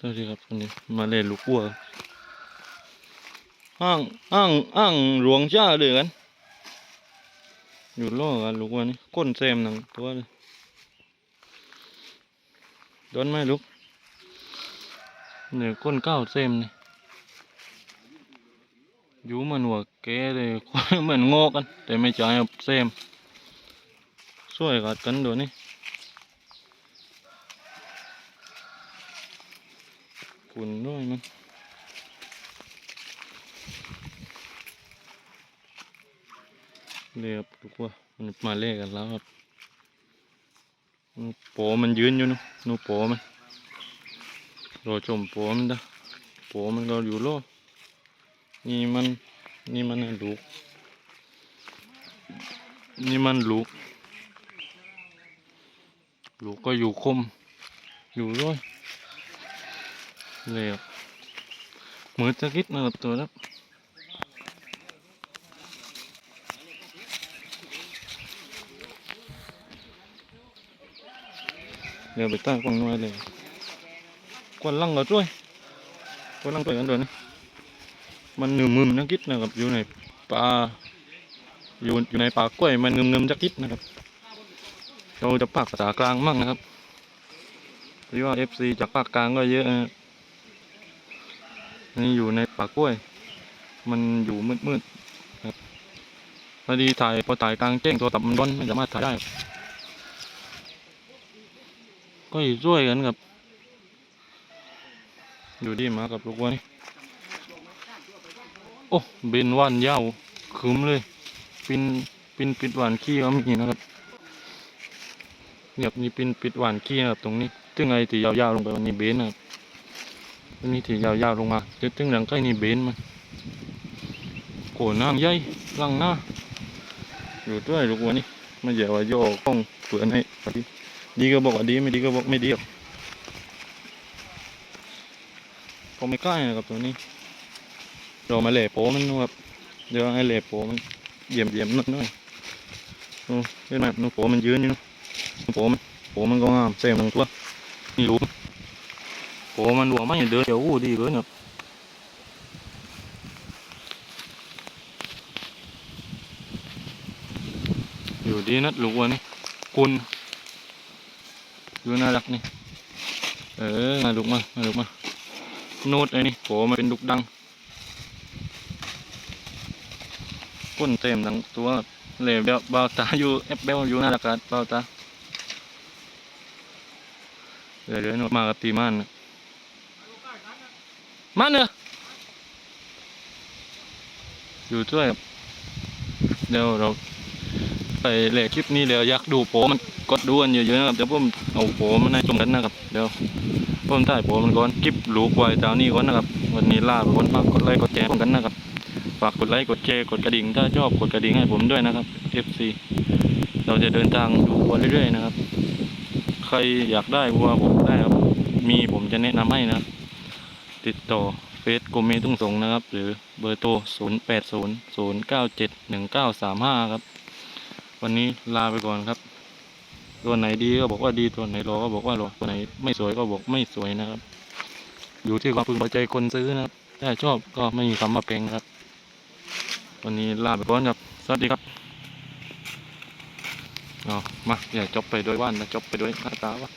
สวัสดีครับวันนี้มาเล่นลูกวัวอ้างอ้างอ้างหลวงจ้าเลยกันอยู่ล่อกันลูกวัวนี่ก้นเซมหนังตัวเลยโดนไหมลูกเนี่ยก้นเก้าเซมนี่อยู่เหมันหัวแกเลยเหมือนงอกัน แต่ไม่ใช่ครับเซมช่วยกัดกันตัวนี้ ฝุ่นด้วยมันเรียบทุกว่ามันมาเล่กันแล้วครับนูโปมันยืนอยู่นู่นนูโปมันรอชมโปมันด้อโปมันก็อยู่โลนี่มันนี่มันน่ะลูกนี่มันลูกลูกก็อยู่คมอยู่ด้วย เลยครับมือจะคิดนะครับตัวนั้นเดี๋ยวไปตั้งกล้องน้อยเลยกวนลังก็ช่วยกวนลังตัวกันตัวยนี้มันหนึมมึมนักคิดนะครับอยู่ในป่าอยู่อยู่ในป่ากล้วยมันงึมงึมๆจะคิดนะครับ เราจะปากภาษากลางมั่งนะครับหรือว่า FC จากภาคกลางก็เยอะนะครับ นี่อยู่ในป่ากล้วย มันอยู่มืดๆครับพอดีถ่ายพอถ่ายกลางแจ้งตัวตับมันร้อนไม่สามารถถ่ายได้ ก็อยู่ช่วยกันครับ อยู่ดีมากับลูกวัวนี่โอ้เบนว่านยาวคืมเลย ปินปินปิดหวานขี้ก็มีนะครับเนี่ยนี่ปินปิดหวานขี้นะครับตรงนี้ซึ่งไอ้ที่ยาวๆลงไปวันนี้เบนนะครับ อันนี้ที่ยาวๆลงมาจะถึงหลังใกล้นี่เบนมันโขนน้ำใหญ่ลังหน้าอยู่ด้วยลูกวัวนี่มาเหยียบว่าโยกกล้องเปลือนให้อดีดีก็บอกว่าดีไม่ดีก็บอกไม่ดีหรอไม่ใกล้นะครับตัวนี้เรามาเหล่โป้มันนะครับเดี๋ยวให้เหล่โป้มันเหยี่ยมเหยียมนิดหน่อยโอ้เห็นไหมนูนโป้มันยืนอยู่นูโป้มันโป้มันก็งามเต็มทั้งตัวนี่รู้ โอ้มันหลวงไม่เดินเดี๋ยวอู้ดีเลยครับอยู่ดีนัดลูกวันี่คุณอยู่น่ารักนี่ เออมาลูกมามาลูกมา โนดไอ้นี่โผมันเป็นลูกดังก้นเต็มทั้งตัวเหลวเบลเบาตาอยู่เอฟเบลอยู่น่ารักกันเบาตาเดี๋ยวเดี๋ยวโนดมากับตีมันนะ มาเนอะอยู่ด้วยเดี๋ยวเราไปเล่คลิปนี้เดี๋ยวอยากดูโปมันกดดูกันเยอะๆนะครับเดี๋ยวผมเอาโปมันให้ชมกันนะครับเดี๋ยวผมถ่ายโปมันก่อนคลิปลูกไว้ตาวนี้ก่อนนะครับ วันนี้ลาไปก่อนฝากกดไลค์กดแชร์กันนะครับฝากกดไลค์กดแชร์กดกระดิ่งถ้าชอบกดกระดิ่งให้ผมด้วยนะครับ FC เราจะเดินทางดูวัวเรื่อยๆนะครับ ใครอยากได้วัวผมได้ครับ มีผมจะแนะนำให้นะครับ ติดต่อเฟซโกเมทุ่งสงนะครับ หรือเบอร์โทร 0 8 0 0 9 7 1 9 3 5 ครับ วันนี้ลาไปก่อนครับ ตัวไหนดีก็บอกว่าดีตัวไหนรอก็บอกว่ารอตัวไหนไม่สวยก็บอกไม่สวยนะครับ อยู่ที่ความพึงพอใจคนซื้อนะครับ ถ้าชอบก็ไม่มีคำว่าเพลงครับ วันนี้ลาไปก่อนครับ สวัสดีครับอ๋อมาอย่าจบไปโดวยว่านนะจบไปโดวยหน้าตาวะ